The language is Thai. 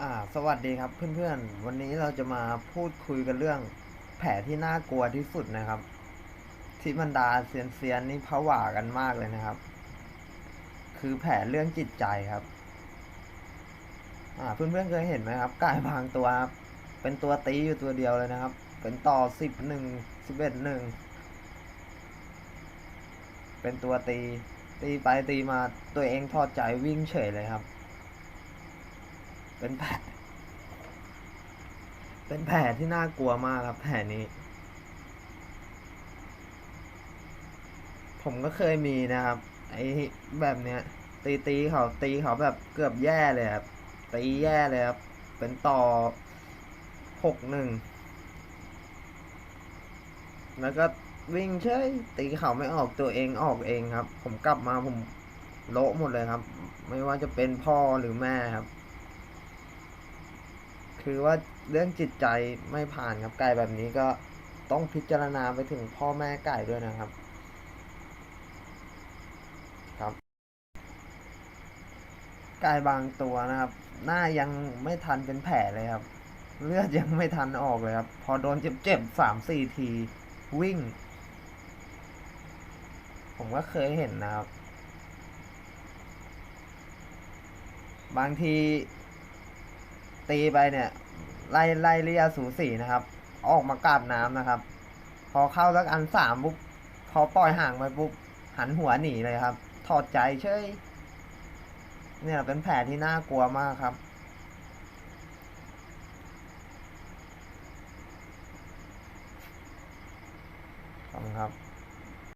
อ่าสวัสดีครับเพื่อนๆ วันนี้เราจะมาพูดคุยกันเรื่อง แผลที่น่ากลัวที่สุดนะครับ ที่บรรดาเซียนเซียนๆนี่ผวากันมากเลยนะครับ คือแผลเรื่องจิตใจครับ อ่าเพื่อนๆเคยเห็นไหมครับกายบางตัวครับเป็นตัวตีอยู่ตัวเดียวเลยนะครับ เป็นต่อสิบหนึ่งสิบเอ็ดหนึ่งเป็นตัวตี ตีไปตีมาตัวเองทอดใจวิ่งเฉยเลยครับ เป็นแผลเป็นแผลที่น่ากลัวมากครับแผลนี้ ผมก็เคยมีนะครับ ไอ้แบบเนี้ย ตีตีเขาตีเขาแบบเกือบแย่เลยครับ ตีแย่เลยครับ เป็นต่อหกหนึ่งแล้วก็วิ่งเฉยตีเขาไม่ออกตัวเองออกเองครับ ผมกลับมาผมโละหมดเลยครับ ไม่ว่าจะเป็นพ่อหรือแม่ครับ คือว่าเรื่องจิตใจไม่ผ่านครับไก่แบบนี้ก็ต้องพิจารณาไปถึงพ่อแม่ไก่ด้วยนะครับ ครับ ไก่บางตัวนะครับ หน้ายังไม่ทันเป็นแผลเลยครับ เลือดยังไม่ทันออกเลยครับ พอโดนเจ็บๆสามสี่ที วิ่ง ผมก็เคยเห็นนะครับ บางที ตีไปเนี่ยไล่ไล่เรียสูสีนะครับ ออกมากราบน้ำนะครับ พอเข้าสักอันสามปุ๊บพอปล่อยห่างไปปุ๊บหันหัวหนีเลยครับ ถอดใจเฉยเนี่ยเป็นแผลที่น่ากลัวมากครับขอบคุณครับ